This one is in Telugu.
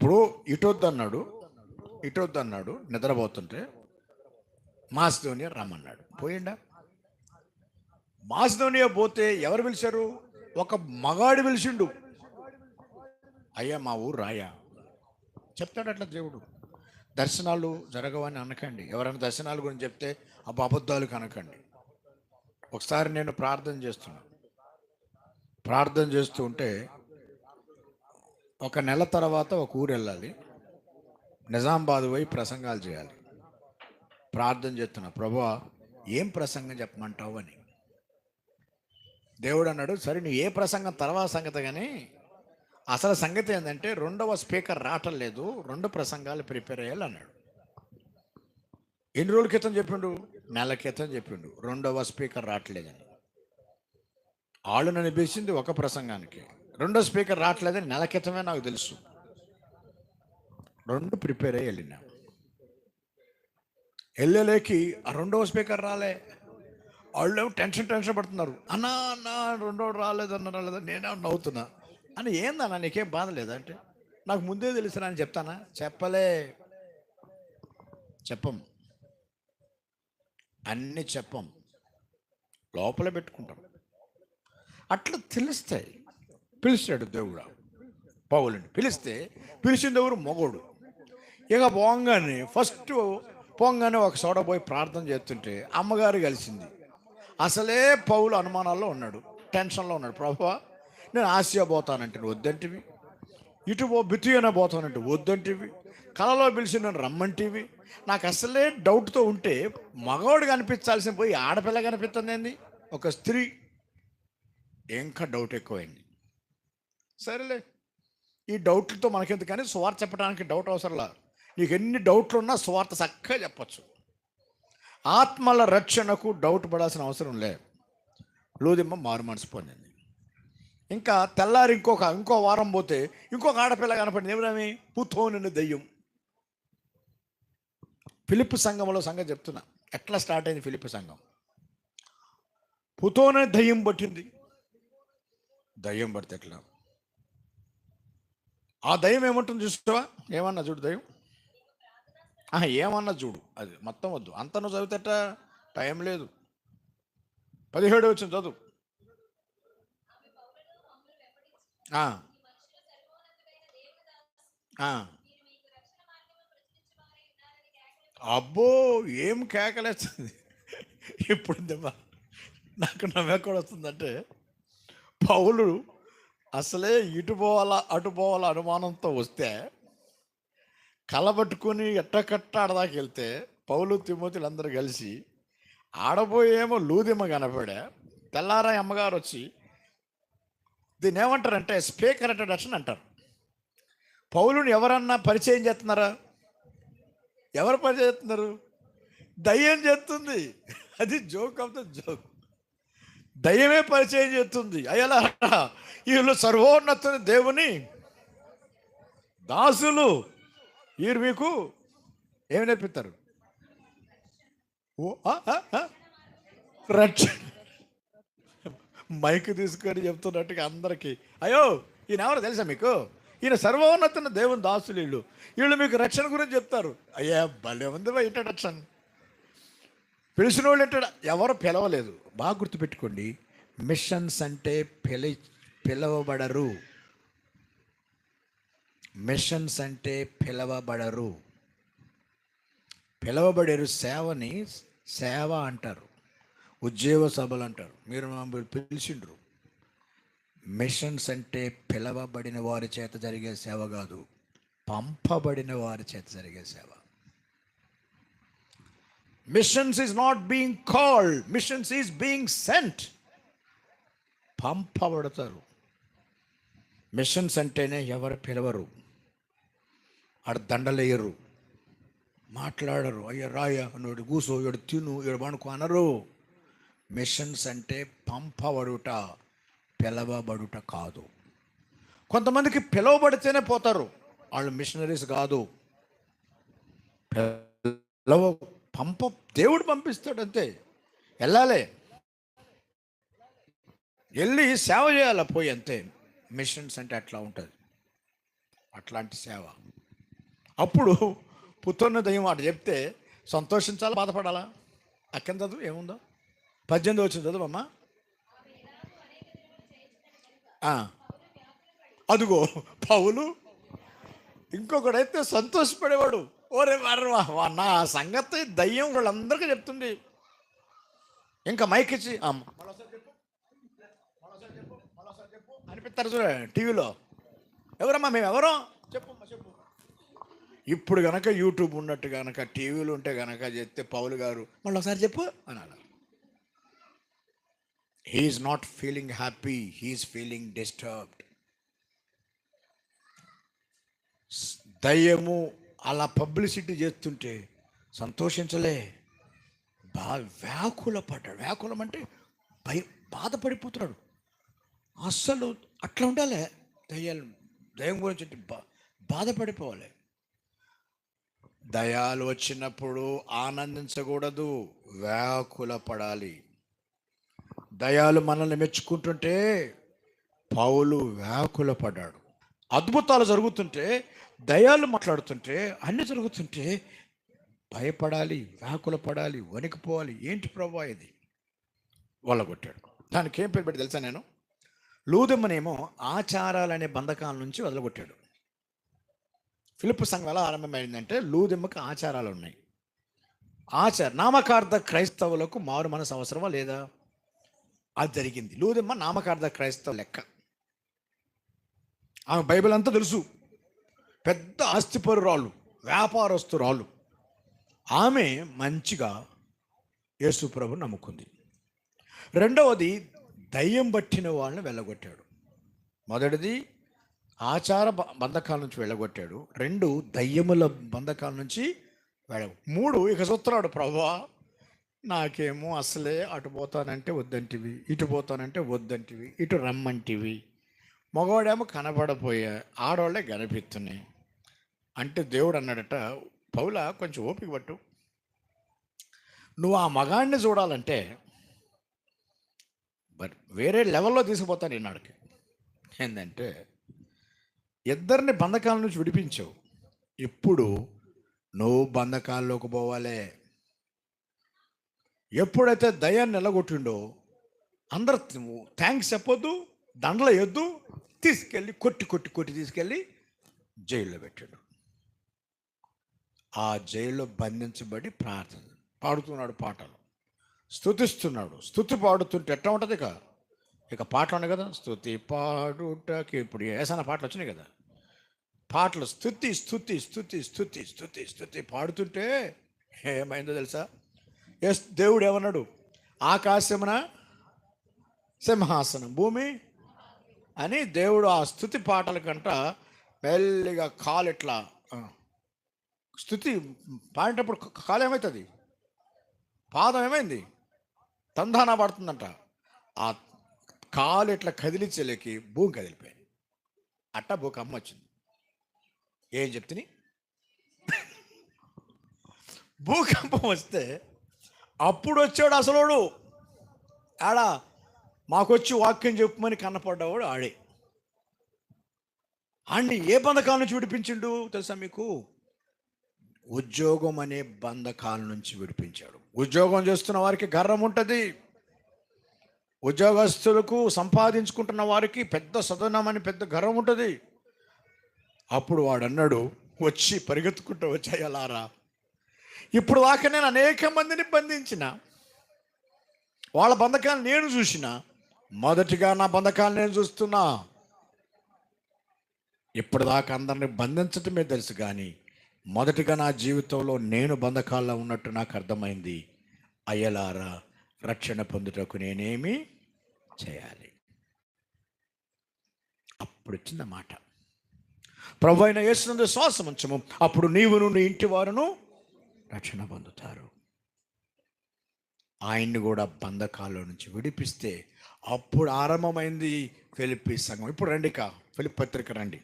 ఇప్పుడు ఇటొద్దు అన్నాడు ఇటొద్దు అన్నాడు నిద్రపోతుంటే మాసిధోనియా రమ్మన్నాడు. పోయిండా? మాసిధోనియా పోతే ఎవరు పిలిచారు? ఒక మగాడు పిలిచిండు. అయ్యా మా ఊరు రాయా. చెప్తాడు అట్లా దేవుడు. దర్శనాలు జరగవని అనకండి. ఎవరైనా దర్శనాల గురించి చెప్తే అబ్బా అబద్ధాలు కనకండి. ఒకసారి నేను ప్రార్థన చేస్తున్నాను ప్రార్థన చేస్తూ ఉంటే ఒక నెల తర్వాత ఒక ఊరు వెళ్ళాలి. నిజామాబాద్ పోయి ప్రసంగాలు చేయాలి. ప్రార్థన చేస్తున్నా ప్రభా ఏం ప్రసంగం చెప్పమంటావు? అని. దేవుడు అన్నాడు సరే నువ్వు ఏ ప్రసంగం తర్వాత సంగతి కానీ అసలు సంగతి ఏంటంటే రెండవ స్పీకర్ రావటం లేదు రెండు ప్రసంగాలు ప్రిపేర్ అయ్యాలి అన్నాడు. ఎన్ని రోజుల క్రితం చెప్పిండు? నెల క్రితం చెప్పిండు రెండవ స్పీకర్ రావట్లేదని. ఆళ్ళు నన్ను ఒక ప్రసంగానికి. రెండో స్పీకర్ రావట్లేదని నెల క్రితమే నాకు తెలుసు. రెండు ప్రిపేర్ అయ్యి వెళ్ళినా. వెళ్ళలేకి ఆ రెండవ స్పీకర్ రాలే. వాళ్ళు టెన్షన్ టెన్షన్ పడుతున్నారు. అన్నా అన్నా రెండో రాలేదు అన్న రాలేదు నేనే నవ్వుతున్నా. అని ఏందన్నా నీకేం బాధ లేదా అంటే? నాకు ముందే తెలుసు అని చెప్తానా? చెప్పలే. చెప్పం. అన్ని చెప్పం. లోపల పెట్టుకుంటాం. అట్లా తెలుస్తాయి. పిలిచాడు దేవుడు. పౌలుని పిలిస్తే పిలిచిన దేవుడు మొగోడు. ఇక పోంగానే ఫస్ట్ పోంగానే ఒక చోట పోయి ప్రార్థన చేస్తుంటే అమ్మగారు కలిసింది. అసలే పౌలు అనుమానాల్లో ఉన్నాడు టెన్షన్లో ఉన్నాడు. ప్రభా నేను ఆసియా పోతానంటే వద్దంటివి? ఇటు పో బితుయన పోతానంటే వద్దంటివి? కళలో పిలిచి నన్ను రమ్మంటివి? నాకు అసలే డౌట్తో ఉంటే మగవాడు కనిపించాల్సిన పోయి ఆడపిల్ల కనిపిస్తుంది ఏంది ఒక స్త్రీ. ఇంకా డౌట్ ఎక్కువైంది. సరేలే. ఈ డౌట్లతో మనకెందుకు కానీ స్వార్థ చెప్పడానికి డౌట్ అవసరంలా. నీకు ఎన్ని డౌట్లు ఉన్నా స్వార్థ చక్కగా చెప్పచ్చు. ఆత్మల రక్షణకు డౌట్ పడాల్సిన అవసరం లే. లూదిమ్మ మారు మనసు పొందింది. ఇంకా తెల్లారి ఇంకొక ఇంకో వారం పోతే ఇంకొక ఆడపిల్ల కనపడింది. ఎవరమి పుతోని దెయ్యం. ఫిలిప్ సంఘంలో సంఘం చెప్తున్నా. ఎట్లా స్టార్ట్ అయింది ఫిలిప్ సంఘం? పుతోనే దయ్యం పట్టింది. దయ్యం పడితే ఎట్లా? ఆ దయ్యం ఏమంటుంది చూస్తావా ఏమన్నా చూడు దయ్యం. ఏమన్నా చూడు. అది మొత్తం వద్దు. అంత నువ్వు చదివితేట టైం లేదు. పదిహేడు వచ్చింది చదువు. అబ్బో ఏం కేకలేస్తుంది. ఇప్పుడు దెబ్బ. నాకు నవ్వెక్కడ వస్తుందంటే పౌలు అసలే ఇటు పోవాలా అటు పోవాలా అనుమానంతో వస్తే కలబట్టుకుని ఎట్టకట్ట ఆడదాకి వెళ్తే పౌలు తిమ్మతులు అందరూ కలిసి ఆడబోయేమో లూదిమ్మ కనపడే తెల్లారాయి అమ్మగారు వచ్చి దీన్ని ఏమంటారంటే స్పీకర్ ఇంట్రడక్షన్ అంటారు. పౌలుని ఎవరన్నా పరిచయం చేస్తున్నారా? ఎవరు పరిచయం చేస్తున్నారు? దయ్యం చేస్తుంది. అది జోక్ ఆఫ్ ద జోక్. దయ్యమే పరిచయం చేస్తుంది. అయ్యలా వీళ్ళు సర్వోన్నత దేవుని దాసులు వీరు మీకు ఏమి నేర్పిస్తారు? రక్షణ మైక్ తీసుకొని చెప్తున్నట్టుగా అందరికీ. అయ్యో ఈయన ఎవరు తెలుసా మీకు? ఈయన సర్వోన్నతున్న దేవుని దాసులు వీళ్ళు. వీళ్ళు మీకు రక్షణ గురించి చెప్తారు. అయ్యా భలే ఉంది బా ఇంట్రడక్షన్. పిలిచిన వాళ్ళు అంటాడు ఎవరు పిలవలేదు. బాగా గుర్తుపెట్టుకోండి మిషన్స్ అంటే పిలి పిలవబడరు. మిషన్స్ అంటే పిలవబడరు. పిలవబడేరు సేవని సేవ అంటారు. ఉద్యోగ సభలు అంటారు. మీరు పిలిచిండ్రు. మిషన్స్ అంటే పిలవబడిన వారి చేత జరిగే సేవ కాదు పంపబడిన వారి చేత జరిగే సేవ. Missions is not being called missions is being sent పంపబడతారు. Missions అంటేనే ఎవరు పిలవరు. ఆడ దండలేయరు. మాట్లాడరు. అయ్యా రాయ నోడు కూసో ఇడు తిను ఇడు పనుకో అనరు. మిషన్స్ అంటే పంపబడుట పిలవబడుట కాదు. కొంతమందికి పిలవబడితేనే పోతారు. వాళ్ళు మిషనరీస్ కాదు. పిలవ పంప దేవుడు పంపిస్తాడు అంతే వెళ్ళాలి. వెళ్ళి సేవ చేయాలి పోయి అంతే. మిషన్స్ అంటే అట్లా ఉంటుంది. అట్లాంటి సేవ. అప్పుడు పుత్రుని దయ్యం వాడు చెప్తే సంతోషించాలా బాధపడాలా? అక్కడ చదువు ఏముందో? పద్దెనిమిది వచ్చింది చదువు అమ్మా. అదిగో పౌలు. ఇంకొకడైతే సంతోషపడేవాడు. ఓరే వర్వా నా సంగతి దయ్యం వాళ్ళందరికీ చెప్తుంది. ఇంకా మైక్ ఇచ్చి అమ్మ అనిపిస్తారు చూడ టీవీలో. ఎవరమ్మా మేము ఎవరో? చెప్పమ్మా చెప్పు. ఇప్పుడు గనక యూట్యూబ్ ఉన్నట్టు గనక టీవీలు ఉంటే గనక చెప్తే పౌలు గారు మళ్ళీ ఒకసారి చెప్పు అన్నాడు he is not feeling happy he is feeling disturbed దయ్యము అలా పబ్లిసిటీ చేస్తుంటే సంతోషించలే. బా వ్యాకుల పడ్డాడు. వ్యాకులం అంటే భయ బాధపడిపోతున్నాడు. అస్సలు అట్లా ఉండాలి. దయ్యాలు దయ్యం గురించి బా బాధపడిపోవాలి. దయాలు వచ్చినప్పుడు ఆనందించకూడదు. వ్యాకుల పడాలి. దయాలు మనల్ని మెచ్చుకుంటుంటే పౌలు వ్యాకుల పడ్డాడు. అద్భుతాలు జరుగుతుంటే దయాలు మాట్లాడుతుంటే అన్ని జరుగుతుంటే భయపడాలి వ్యాకుల పడాలి వణికిపోవాలి ఏంటి ప్రభా ఇది? కొట్టాడు దానికి ఏం పేరు పెట్టి తెలుసా నేను? లూదమ్మనేమో ఆచారాలనే బంధకాల నుంచి వదలగొట్టాడు. ఫిలిప్ సంఘం ఎలా ఆరంభమైందంటే లూదెమ్మకి ఆచారాలు ఉన్నాయి. ఆచార నామకార్థ క్రైస్తవులకు మారు మనసు అవసరమా లేదా? అది జరిగింది. లూదెమ్మ నామకార్థ క్రైస్తవ లెక్క. ఆమె బైబిల్ అంతా తెలుసు. పెద్ద ఆస్తిపరురాలు వ్యాపారస్తురాలు. ఆమె మంచిగా యేసుప్రభు నమ్ముకుంది. రెండవది దయ్యం పట్టిన వాళ్ళని వెళ్ళగొట్టాడు. మొదటిది ఆచార బంధకాల నుంచి వెళ్ళగొట్టాడు. రెండు దయ్యముల బంధకాల నుంచి వెళ్ళ మూడు ఇక చూస్తున్నాడు ప్రభా నాకేమో అసలే అటు పోతానంటే వద్దంటివి ఇటు పోతానంటే వద్దంటివి ఇటు రమ్మంటివి మగవాడేమో కనపడపోయా ఆడవాళ్ళే కనిపిస్తున్నాయి అంటే దేవుడు అన్నాడట పౌల కొంచెం ఓపిక పట్టు. నువ్వు ఆ మగాడిని చూడాలంటే బట్ వేరే లెవెల్లో తీసుకుపోతాను ఈనాడికి ఏంటంటే ఇద్దరిని బంధకాల నుంచి విడిపించావు. ఇప్పుడు నువ్వు బంధకాల్లోకి పోవాలే. ఎప్పుడైతే దయాన్ని నిలగొట్టిండో అందరు థ్యాంక్స్ చెప్పొద్దు. దండల ఎద్దు తీసుకెళ్ళి కొట్టి కొట్టి కొట్టి తీసుకెళ్ళి జైల్లో పెట్టాడు. ఆ జైల్లో బంధించబడి ప్రార్థన పాడుతున్నాడు పాటలు. స్తుతిస్తున్నాడు. స్తుతి పాడుతుంటే ఎట్లా ఉంటుంది ఇక? ఇక పాటలు ఉన్నాయి కదా? స్తుతి పాడుటకి ఇప్పుడు ఏసన పాటలు వచ్చినాయి కదా? పాటలు స్థుతి స్థుతి స్తుతి స్థుతి స్తుతి స్థుతి పాడుతుంటే ఏమైందో తెలుసా? ఎస్ దేవుడు ఏమన్నాడు? ఆకాశమున సింహాసనం భూమి అని దేవుడు ఆ స్థుతి పాటల కంట మెల్లిగా కాలు ఇట్లా స్థుతి పాడేటప్పుడు కాలు ఏమవుతుంది పాదం ఏమైంది? తందాన పడుతుందంట. ఆ కాలు ఇట్లా కదిలించలేకి భూమి కదిలిపోయింది. అట్ట భూకమ్మ వచ్చింది. ఏం చెప్తుని? భూకంపం వస్తే అప్పుడు వచ్చాడు అసలోడు. ఆడా మాకొచ్చి వాక్యం చెప్పమని కన్నపడ్డవాడు ఆడే. ఆడిని ఏ బంధకాల నుంచి విడిపించిండు తెలుసా మీకు? ఉద్యోగం అనే బంధకాల నుంచి విడిపించాడు. ఉద్యోగం చేస్తున్న వారికి గర్వం ఉంటుంది. ఉద్యోగస్తులకు సంపాదించుకుంటున్న వారికి పెద్ద సదనం అని పెద్ద గర్వం ఉంటుంది. అప్పుడు వాడు అన్నాడు వచ్చి పరిగెత్తుకుంటూ వచ్చాయలారా ఇప్పుడు దాకా నేను అనేక మందిని బంధించిన వాళ్ళ బంధకాన్ని నేను చూసినా మొదటిగా నా బంధకాలు నేను చూస్తున్నా. ఇప్పటిదాకా అందరిని బంధించటమే తెలుసు కానీ మొదటిగా నా జీవితంలో నేను బంధకాల్లో ఉన్నట్టు నాకు అర్థమైంది. అయ్యలారా రక్షణ పొందుటకు నేనేమి చేయాలి? అప్పుడు వచ్చింది మాట. ప్రభు అయిన యేసునందు శ్వాసం ఉంచము అప్పుడు నీవు నుండి ఇంటి వారును రక్షణ పొందుతారు. ఆయన్ని కూడా బంధకాల్లో నుంచి విడిపిస్తే అప్పుడు ఆరంభమైంది ఫిలిపి సంఘం. ఇప్పుడు రండి కా ఫిలిప్ పత్రిక రండి.